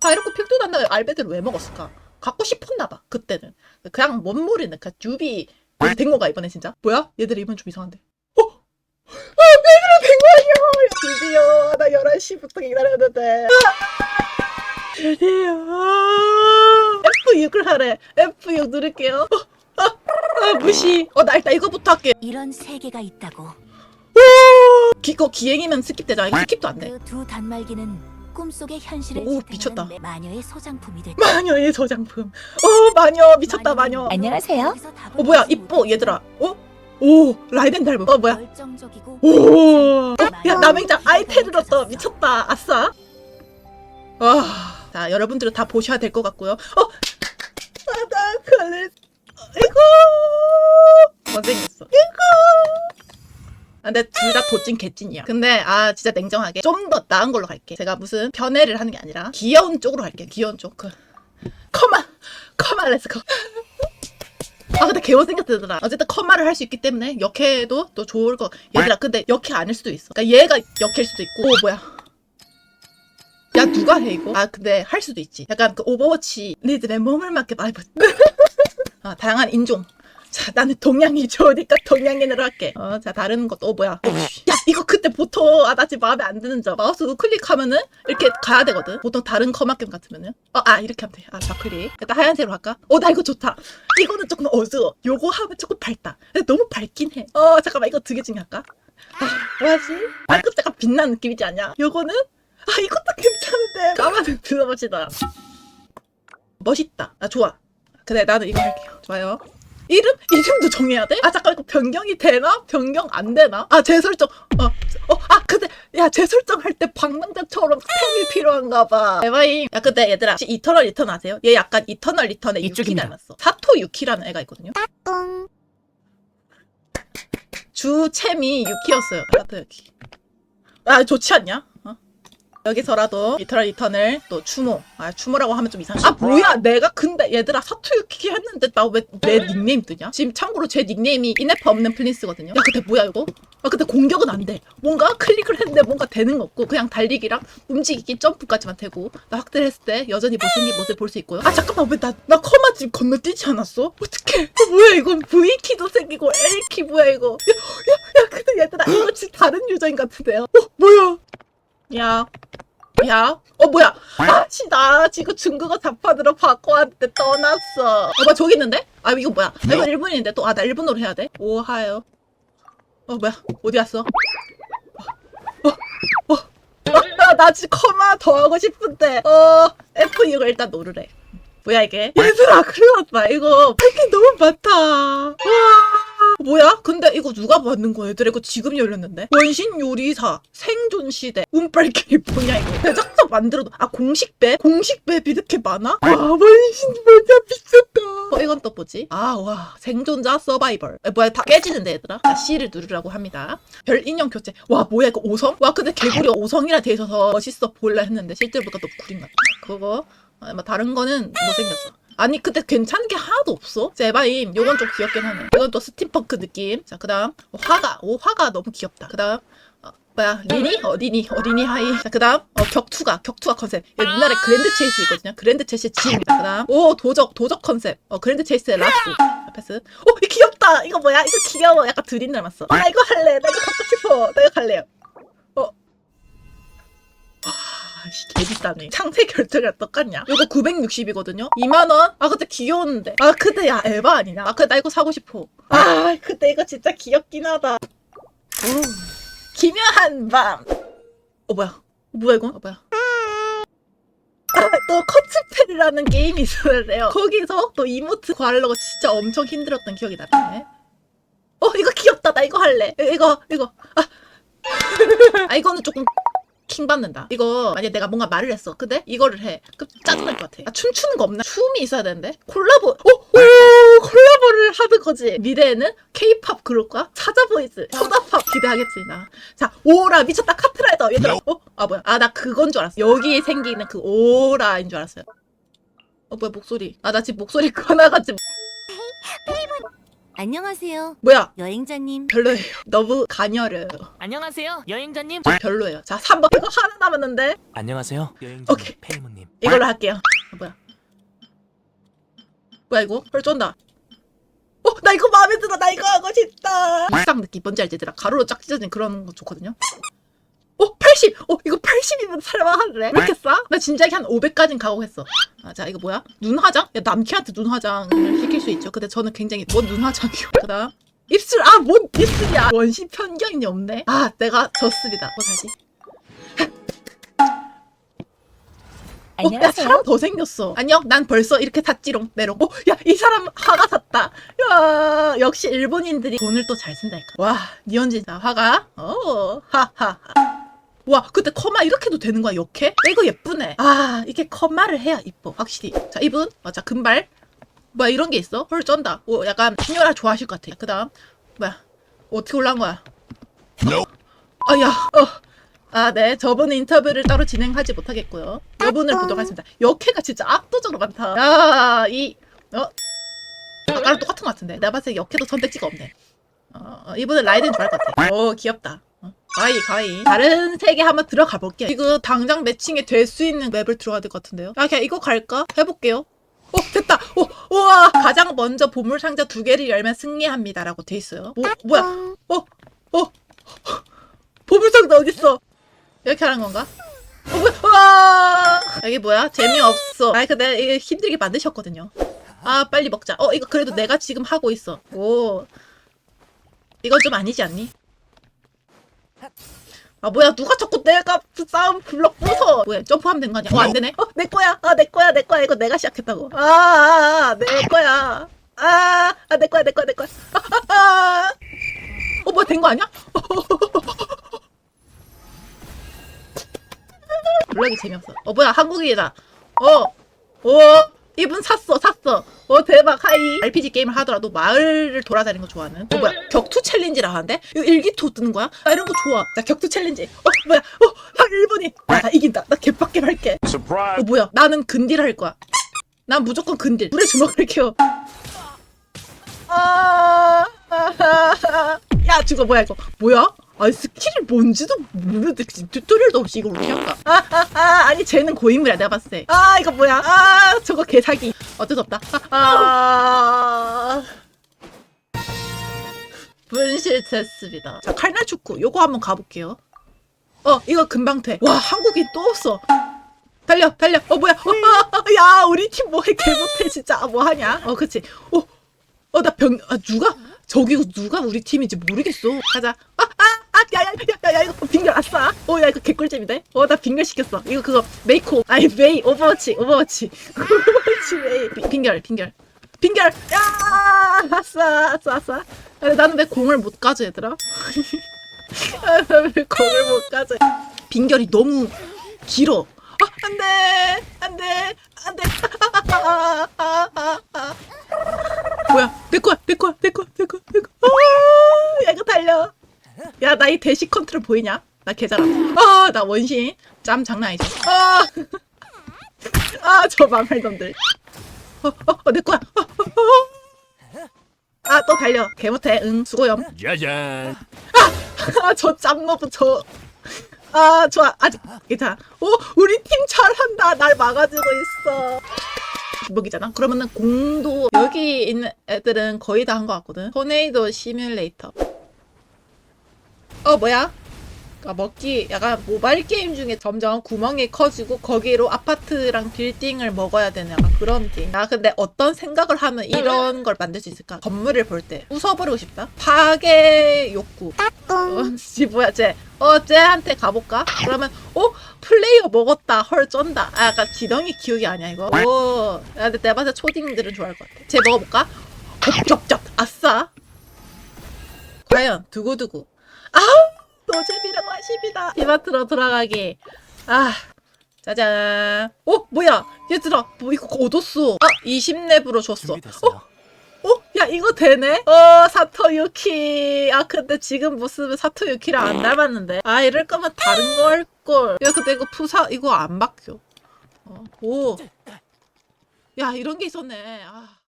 다이렇고 픽도 난다 알베드를 왜 먹었을까? 갖고 싶었나 봐 그때는. 그냥 뭔 모르는 그 듀비 된 건가 이번에 진짜? 뭐야? 얘들 이번 좀 이상한데. 어? 아 베드로 된거 아니야 드디어 나 11시부터 기다렸는데. 아, 드디어. F6을 하래. F6 누를게요. 어, 아, 아 무시. 어나 일단 이거부터 할게. 이런 세계가 있다고. 이거 기행이면 스킵 되잖아. 이거 스킵도 안돼. 그두 단말기는 꿈속의 현실을 오, 미쳤다. 내 마녀의 소장품이 됐다. 마녀의 저장품. 어 마녀 미쳤다 마녀. 안녕하세요. 어 뭐야 이뻐 얘들아. 어? 오 라이덴 닮은 어 뭐야? 오. 야 남행장 아이템을 얻어. 미쳤다. 아싸. 아, 자 여러분들은 다 보셔야 될 것 같고요. 어 아나 이거 못생겼어. 이거 아, 근데 둘 다 도찐 개찐이야. 근데 아 진짜 냉정하게 좀 더 나은 걸로 갈게. 제가 무슨 편애를 하는 게 아니라 귀여운 쪽으로 갈게. 귀여운 쪽 그 컴온 컴온 렛츠고 아 근데 개워 생겼더라 어쨌든 컴마를 할 수 있기 때문에 역해도 또 좋을 거. 얘들아 근데 역해 아닐 수도 있어. 그러니까 얘가 역해일 수도 있고. 오 뭐야. 야 누가 해 이거? 아 근데 할 수도 있지. 약간 그 오버워치. 니들의 몸을 맞게 보 아, 다양한 인종 자 나는 동양이 좋으니까 동양인으로 할게. 어 자 다른 것도 어 뭐야. 어, 야 이거 그때 보통 아 나 지금 마음에 안 드는 점. 마우스 우클릭하면은 이렇게 가야 되거든. 보통 다른 커마겜 같으면은. 어 아 이렇게 하면 돼 아 좌클릭. 일단 하얀색으로 할까? 어 나 이거 좋다. 이거는 조금 어두워. 요거 하면 조금 밝다. 근데 너무 밝긴 해 어 잠깐만. 이거 두 개 중에 할까? 아 뭐하지? 빨급 약간 빛나는 느낌이지 않냐? 요거는? 아 이것도 괜찮은데. 마음에 들어봅시다. 멋있다. 아 좋아. 그래 나는 이거 할게요. 좋아요 이름? 이름도 정해야 돼? 아 잠깐 이거 변경이 되나? 변경 안 되나? 아 재설정 어, 어, 아 근데 야 재설정할 때 방랑자처럼 스팸이 필요한가 봐 에바임 야 근데 얘들아 혹시 이터널 리턴 아세요? 얘 약간 이터널 리턴의 유키 이쪽입니다. 닮았어 사토 유키라는 애가 있거든요 주챔이 유키였어요 사토 유키 아 좋지 않냐? 어? 여기서라도 이터널 리턴을 또 추모 아 추모라고 하면 좀 이상해 아 뭐야? 내가 근데 얘들아 사토유키 했는데 나 왜 내 닉네임 뜨냐? 지금 참고로 제 닉네임이 이네퍼 없는 플린스거든요. 야 근데 뭐야 이거? 아 근데 공격은 안돼. 뭔가 클릭을 했는데 뭔가 되는 거 없고 그냥 달리기랑 움직이기 점프까지만 되고 나 확대를 했을 때 여전히 못생긴 모습을 볼수 있고요. 아 잠깐만 왜나나 커마 지금 건너뛰지 않았어? 어떡해? 어, 뭐야 이건 V키도 생기고 L키 뭐야 이거? 야 야 야 근데 얘들아 이거 진짜 다른 유저인 같은데요? 어 뭐야 야 야, 어 뭐야? 아, 씨, 나 지금 중국어 답판으로 바꿔왔는데 떠났어. 어, 뭐 저기 있는데? 아 이거 뭐야? 아, 이거 일본인데 또 아 나 일본어로 해야 돼? 오하요. 어 뭐야? 어디 갔어? 어, 어, 어, 나, 나 지금 커마 더 하고 싶은데. 어, F6을 일단 노르래. 뭐야 이게? 얘들아 큰일 났다. 이거 할 게 너무 많다. 와. 뭐야? 근데 이거 누가 받는 거야? 얘들아 이거 지금 열렸는데? 원신 요리사 생존 시대 운빨게 뭐냐 이거 제작자 만들어도 아 공식배? 공식배 이렇게 많아? 와 원신 뭐냐 미쳤다 어 이건 또 뭐지? 아 와 생존자 서바이벌 에, 뭐야 다 깨지는데 얘들아 자 C를 누르라고 합니다 별 인형 교체 와 뭐야 이거 5성? 와 근데 개구리 5성이라 돼 있어서 멋있어 보일라 했는데 보니까 또 구린 같아 그거 아, 뭐 다른 거는 못생겼어 아니 근데 괜찮은 게 하나도 없어. 제바임. 요건 좀 귀엽긴 하네. 이건 또 스팀펑크 느낌. 자 그다음. 어, 화가. 오 화가 너무 귀엽다. 그다음. 어, 뭐야? 리니? 어디니? 어디니? 하이. 자 그다음. 어 격투가. 격투가 컨셉. 옛날에 그랜드 체이스 있거든요. 그랜드 체이스 지입니다. 그다음. 오 도적. 도적 컨셉. 어 그랜드 체이스의 라스. 자, 패스 오이 귀엽다. 이거 뭐야? 이거 귀여워. 약간 드린 닮았어. 아, 나 이거 할래. 나 이거 갖고 싶어. 나 이거 갈래요 아씨 개비싸네. 창세 결제가 똑같냐? 이거 960이거든요? 2만 원? 아 근데 귀여운데. 아 근데 야 에바 아니냐? 아 근데 나 이거 사고 싶어. 아 근데 이거 진짜 귀엽긴 하다. 오, 기묘한 밤. 어 뭐야? 어, 뭐야 이거 어 뭐야? 아, 또 커츠펠이라는 게임이 있었는데요. 거기서 또 이모트 구하려고 진짜 엄청 힘들었던 기억이 나네. 어 이거 귀엽다. 나 이거 할래. 이거 이거. 아, 아 이거는 조금 킹 받는다. 이거 만약 내가 뭔가 말을 했어. 근데 이거를 해. 그럼 짜증날 것 같아. 아, 춤추는 거 없나? 춤이 있어야 되는데. 콜라보. 어, 오, 콜라보를 하는 거지. 미래에는 케이팝 그룹과 사자보이즈, 소다팝 기대하겠습니다. 자, 오라 미쳤다 카트라이더. 얘들아. 어? 아 뭐야? 아 나 그건 줄 알았어. 여기에 생기는 그 오라인 줄 알았어요. 어 뭐야 목소리. 아 나 지금 목소리 꺼나가지고 안녕하세요. 뭐야? 여행자님. 별로예요. 너무 가녀려요. 안녕하세요 여행자님 별로예요. 자, 3번 이거 하나 남았는데. 안녕하세요 여행자님 오케이. 페이모님 이걸로 할게요. 어, 뭐야? 뭐야 이거? 헐 쫀다. 어, 나 이거 마음에 들어. 나 이거 하고 싶다. 일상 느낌 뭔지 알지? 얘들아 가로로 쫙 찢어진 그런 거 좋거든요. 어, 80! 어, 이거 80이면 살만하네. 왜 이렇게 싸? 나 진작에 한 500까진 가고 했어. 아, 자, 이거 뭐야? 눈 화장? 야, 남캐한테 눈 화장을 시킬 수 있죠. 근데 저는 굉장히, 뭔 눈 화장이요? 그 다음, 입술! 아, 뭔 입술이야! 원시 편견이 없네. 아, 내가 졌습니다. 뭐 사지? 어, 야, 사람 더 생겼어. 안녕, 난 벌써 이렇게 샀지롱. 내로. 어, 야, 이 사람 화가 샀다. 야, 역시 일본인들이 돈을 또 잘 쓴다니까. 와, 니언진. 자, 화가. 어, 하하하. 와, 근데 커마 이렇게도 되는 거야, 이렇게? 야, 이거 예쁘네. 아, 이게 커마를 해야 이뻐, 확실히. 자, 이분. 맞아, 금발. 뭐야, 이런 게 있어? 헐, 쩐다. 오, 약간, 신녀라 좋아하실 것 같아. 그 다음, 뭐야. 어떻게 올라온 거야? 아, 야, 어. 아, 네. 저번 인터뷰를 따로 진행하지 못하겠고요. 여분을 보도록 하겠습니다. 역해가 진짜 압도적으로 많다. 야, 이, 어? 아까랑 똑같은 것 같은데. 내가 봤을 때 역해도 선택지가 없네. 어, 어, 이분은 라이든 좋아할 것 같아. 오, 귀엽다. 어, 가위, 가위. 다른 세계 한번 들어가 볼게요. 이거 당장 매칭이 될 수 있는 맵을 들어가야 될 것 같은데요. 아, 그냥 이거 갈까? 해볼게요. 어, 됐다. 오, 우와. 가장 먼저 보물 상자 두 개를 열면 승리합니다 라고 돼 있어요. 뭐, 뭐야? 어, 어. 보물 상자 어딨어? 이렇게 하는 건가? 어, 뭐야? 우와! 이게 뭐야? 재미없어. 아, 근데 이게 힘들게 만드셨거든요. 아, 빨리 먹자. 어, 이거 그래도 내가 지금 하고 있어. 오. 이건 좀 아니지 않니? 아, 뭐야. 누가 자꾸 내가 그 싸움 블럭 부숴. 뭐야. 점프하면 된 거 아니야? 어, 안 되네. 어, 내 거야. 아, 내 거야. 내 거야. 이거 내가 시작했다고. 아, 아, 아, 내 거야. 아, 아, 내 거야. 내 거야. 내 거야. 아, 아, 아. 어, 뭐야. 된 거 아니야? 블럭이 재미없어. 어 뭐야 한국인이다. 어, 어 이분 샀어 샀어. 어 대박 하이. RPG 게임을 하더라도 마을을 돌아다니는 거 좋아하는. 어 뭐야 격투 챌린지라 하는데 이거 일기토 뜨는 거야? 나 이런 거 좋아. 나 격투 챌린지. 어 뭐야 어한 일본이. 야, 나 이긴다. 나 개빡게 할게. 어! 뭐야 나는 근딜 할 거야. 난 무조건 근딜. 불에 주먹을 켜. 아, 아하하. 야 저거 뭐야 이거 뭐야? 아 스킬이 뭔지도 모르는데 튜토리얼도 없이 이걸 어떻게 할까? 아하하 아니 쟤는 고인물이야 내가 봤을 때. 아 이거 뭐야? 아 저거 개사기. 어쩔 수 없다. 아. 분실 됐습니다. 자 칼날 축구 요거 한번 가볼게요. 어 이거 금방 돼. 와 한국인 또 없어. 달려 달려. 어 뭐야? 어, 야 우리 팀 뭐해 개 못해 진짜. 아, 뭐 하냐? 어 그치. 어. 어, 나 병, 아, 누가, 저기 누가 우리 팀인지 모르겠어. 가자. 아, 아, 아, 야, 야, 야, 야, 야, 이거 빙결 아싸. 어, 야, 이거 개꿀잼인데? 어, 나 빙결 시켰어. 이거 그거, 메이코. 아니, 메이, 오버워치, 오버워치. 오버워치 메이. 비- 빙결, 빙결. 빙결! 야! 아싸, 아싸, 아싸. 아, 나는 왜 공을 못 가져, 얘들아? 아, 왜 공을 못 가져? 빙결이 너무 길어. 아, 안 돼! 안 돼! 안 돼! 아, 아, 아, 아. 뭐야? 내 거야, 내 거야, 내 거야, 내 거야, 내 거야. 아, 야, 이거 달려. 야, 나이 대시 컨트롤 보이냐? 나 개잘아. 아, 나 원신. 짬 장난 아니지. 아, 아, 저 망할놈들. 어, 어, 어, 내 거야. 어, 어, 어. 아, 또 달려. 개 못해. 응, 수고염. 짜잔! 아, 저 짬노브 저. 아, 좋아. 아직 괜찮아. 오, 우리 팀 잘한다. 날 막아주고 있어. 기복이잖아. 그러면은 공도 여기 있는 애들은 거의 다 한 것 같거든. 토네이도 시뮬레이터. 어, 뭐야? 그러니까 먹기 약간 모바일 게임 중에 점점 구멍이 커지고 거기로 아파트랑 빌딩을 먹어야 되는 약간 그런 게임. 나 근데 어떤 생각을 하면 이런 걸 만들 수 있을까? 건물을 볼때 부숴버리고 싶다. 파괴 욕구. 어, 지 뭐야 쟤. 어 쟤한테 가볼까? 그러면 어 플레이어 먹었다. 헐 쩐다. 아 약간 지덩이 키우기 아니야 이거? 오. 야, 근데 내가 봤을 때 초딩들은 좋아할 것 같아. 쟤 먹어볼까? 겹겹겹. 아싸. 과연 두구두구. 아우 노잼이라고 하십니다. 이마트로 돌아가기. 아, 짜잔. 어, 뭐야? 얘들아, 뭐 이거 얻었어. 아, 20렙으로 줬어. 준비됐어요. 어, 야, 이거 되네? 어, 사토유키. 아, 근데 지금 모습은 사토유키랑 안 닮았는데. 아, 이럴 거면 다른 거 할걸. 야, 근데 이거 푸사, 이거 안 박혀. 어, 오. 야, 이런 게 있었네. 아.